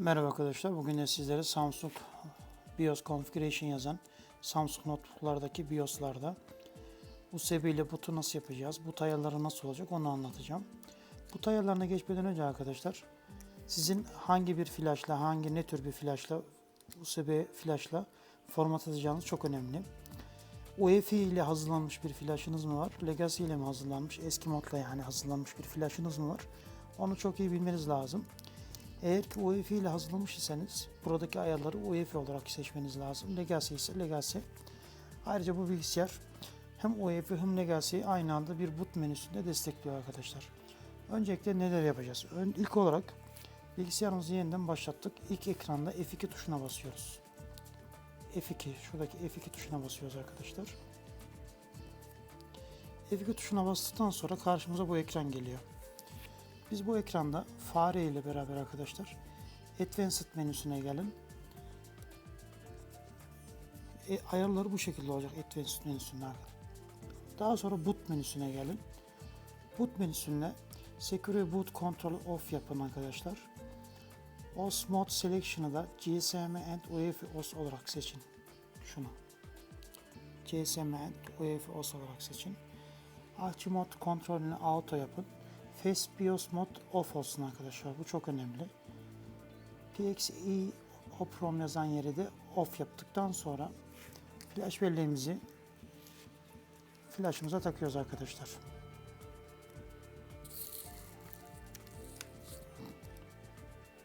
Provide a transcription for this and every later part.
Merhaba arkadaşlar. Bugün de sizlere Samsung BIOS Configuration yazan Samsung notebooklardaki BIOS'larda USB ile boot'u nasıl yapacağız? Boot ayarları nasıl olacak onu anlatacağım. Boot ayarlarına geçmeden önce arkadaşlar sizin hangi bir flashla, hangi ne tür bir flashla USB flashla format atacağınız çok önemli. UEFI ile hazırlanmış bir flashınız mı var? Legacy ile mi hazırlanmış? Eski modla yani hazırlanmış bir flashınız mı var? Onu çok iyi bilmeniz lazım. Eğer ki UEFI ile hazırlamış iseniz buradaki ayarları UEFI olarak seçmeniz lazım. Legacy ise Legacy. Ayrıca bu bilgisayar hem UEFI hem Legacy'yi aynı anda bir boot menüsünde destekliyor arkadaşlar. Öncelikle neler yapacağız? Ön, ilk olarak bilgisayarımızı yeniden başlattık. İlk ekranda F2 tuşuna basıyoruz. F2, şuradaki F2 tuşuna basıyoruz arkadaşlar. F2 tuşuna bastıktan sonra karşımıza bu ekran geliyor. Biz bu ekranda fare ile beraber arkadaşlar Advanced menüsüne gelin. E, ayarları bu şekilde olacak Advanced menüsünde. Daha sonra Boot menüsüne gelin. Boot menüsünde Secure Boot Control Off yapın arkadaşlar. OS Mode Selection'ı da GSM and UEFI OS olarak seçin. Şunu. GSM and UEFI OS olarak seçin. Archi Mode kontrolünü auto yapın. Face BIOS mod off olsun arkadaşlar. Bu çok önemli. PXE Oprom yazan yeri de off yaptıktan sonra flash belleğimizi flashımıza takıyoruz arkadaşlar.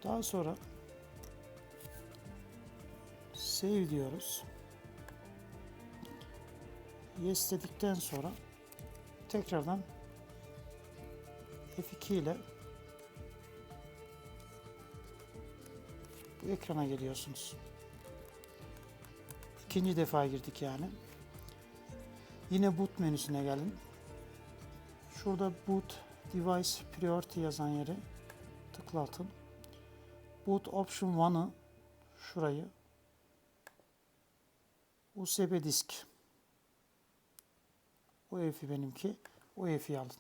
Daha sonra save diyoruz. Yes dedikten sonra tekrardan F2 ile bu ekrana geliyorsunuz. İkinci defa girdik yani. Yine boot menüsüne gelin. Şurada boot device priority yazan yeri tıklatın. Boot option 1'ı şurayı USB disk UEFI benimki UEFI alın.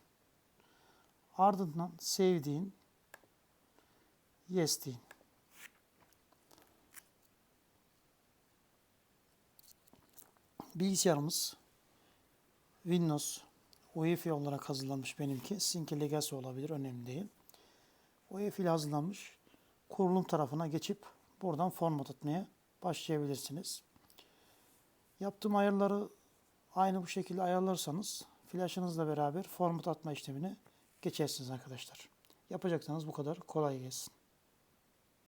Ardından sevdiğin yes deyin. Bilgisayarımız Windows UEFI olarak hazırlanmış benimki. Sizinki Legacy olabilir önemli değil. UEFI ile hazırlanmış. Kurulum tarafına geçip buradan format atmaya başlayabilirsiniz. Yaptığım ayarları aynı bu şekilde ayarlarsanız flashınızla beraber format atma işlemini geçersiniz arkadaşlar. Yapacaksanız bu kadar kolay gelsin.